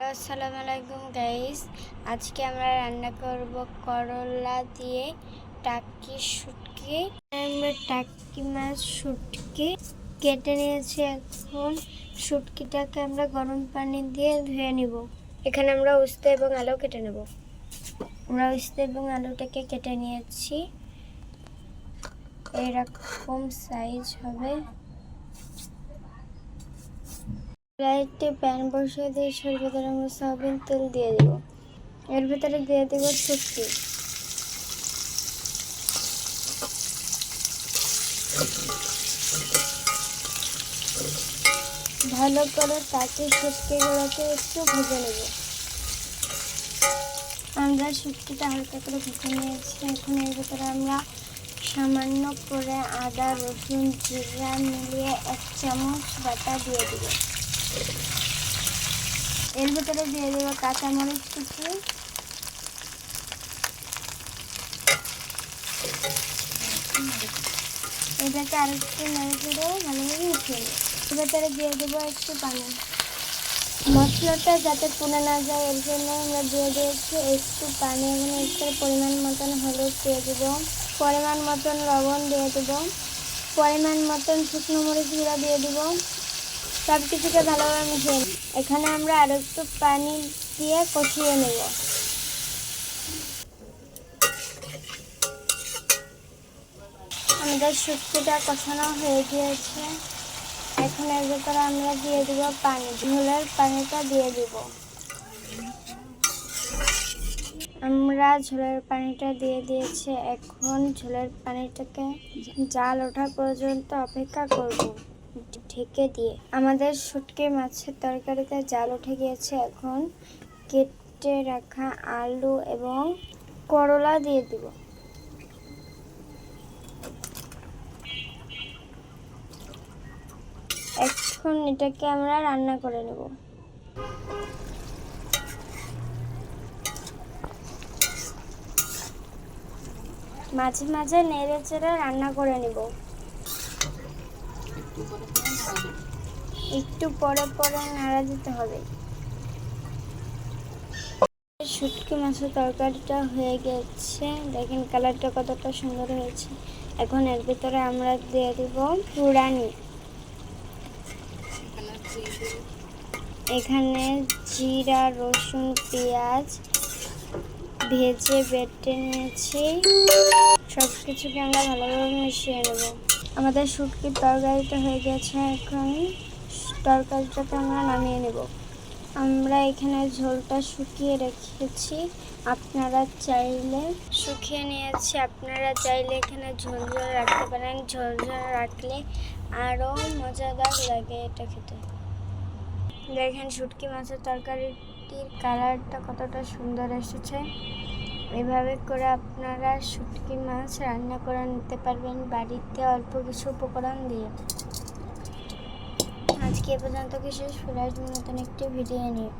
আসসালামু আলাইকুম গাইস আজকে আমরা রান্না করব করলা দিয়ে টাকি শুটকি। আমরা টাকি মাছ শুটকি কেটে নিয়েছি এখন। শুটকিটাকে আমরা গরম পানি দিয়ে ধুয়ে নিব। এখানে আমরা উস্তে এবং আলু কেটে নেব। আমরা উস্তে এবং আলুটাকে কেটে নিয়েছি। এরকম সাইজ হবে। কড়াইতে প্যান বসিয়ে দিয়ে সের ভিতরে আমরা সয়াবিন তেল দিয়ে দিব। এর ভিতরে দিয়ে দেব শুটকি। ভালো করে তাকে শুটকিগুলোকে একটু ভেজে নেব। আমরা শুটকিটা হালকা করে ভেজে নিয়েছি। এখন এর ভিতরে আমরা সামান্য করে আদা, রসুন, জিরা মিলিয়ে এক চামচ বাটা দিয়ে দিব। এর ভিতরে দিয়ে দেবো কাঁচামরিচ কুচি। এটাকে আরেকটু নেড়ে চেড়ে ভালোভাবে মিশিয়ে নেব ভেতরে দিয়ে দেবো একটু পানি। মশলাটা যাতে পুড়ে না যায়, এর জন্য আমরা দিয়ে দিয়েছি একটু পানি এবং একটু পরিমাণ মতন হলুদ দিয়ে দেবো। পরিমাণ মতন লবণ দিয়ে দেবো। পরিমাণ মতন শুকনো মরিচ গুঁড়া দিয়ে দেবো। সব কিছুকে ভালোভাবে মিশিয়ে। এখানে আমরা আরও একটু পানি দিয়ে কষিয়ে নেব। আমাদের শুটকিটা কষানো হয়ে গিয়েছে। এখন এর ভেতরে আমরা দিয়ে দিব পানি। ঝোলের পানিটা দিয়ে দিব। আমরা ঝোলের পানিটা দিয়ে দিয়েছি। এখন ঝোলের পানিটাকে জাল ওঠা পর্যন্ত অপেক্ষা করব। ঢেকে দিয়ে। আমাদের শুটকি মাছের তরকারিতে জাল উঠে গিয়েছে এখন। কেটে রাখা আলু এবং করলা দিয়ে দিব। এখন এটাকে আমরা রান্না করে নেব। মাঝে মাঝে নেড়ে চেড়ে রান্না করে নেব। একটু পরে পরে নাড়া দিতে হবে। শুটকি মাছের তরকারিটা হয়ে গেছে। দেখেন কালারটা কতটা সুন্দর হয়েছে। এখন এর ভিতরে আমরা দিয়ে দিব পুরানি। এখানে জিরা, রসুন, পেঁয়াজ ভেজে, বেটে নিয়েছি। সব কিছুকে আমরা ভালোভাবে মিশিয়ে নেব। আমাদের শুটকির তরকারিটা হয়ে গেছে এখন। তরকারিটাকে আমরা নামিয়ে নেব। আমরা এখানে ঝোলটা শুকিয়ে রেখেছি। আপনারা চাইলে শুকিয়ে নিয়েছি। আপনারা চাইলে এখানে ঝোল ঝোল রাখতে পারেন। ঝোল ঝোল রাখলে আরও মজাদার লাগে এটা খেতে। দেখেন শুটকি মাছের তরকারিটির কালারটা কতটা সুন্দর এসেছে। এভাবে করে আপনারা শুটকি মাছ রান্না করে নিতে পারবেন বাড়িতে অল্প কিছু উপকরণ দিয়ে। আজকে এ পর্যন্ত কিছু। সুরাজ নতুন একটি ভিডিও নিয়ে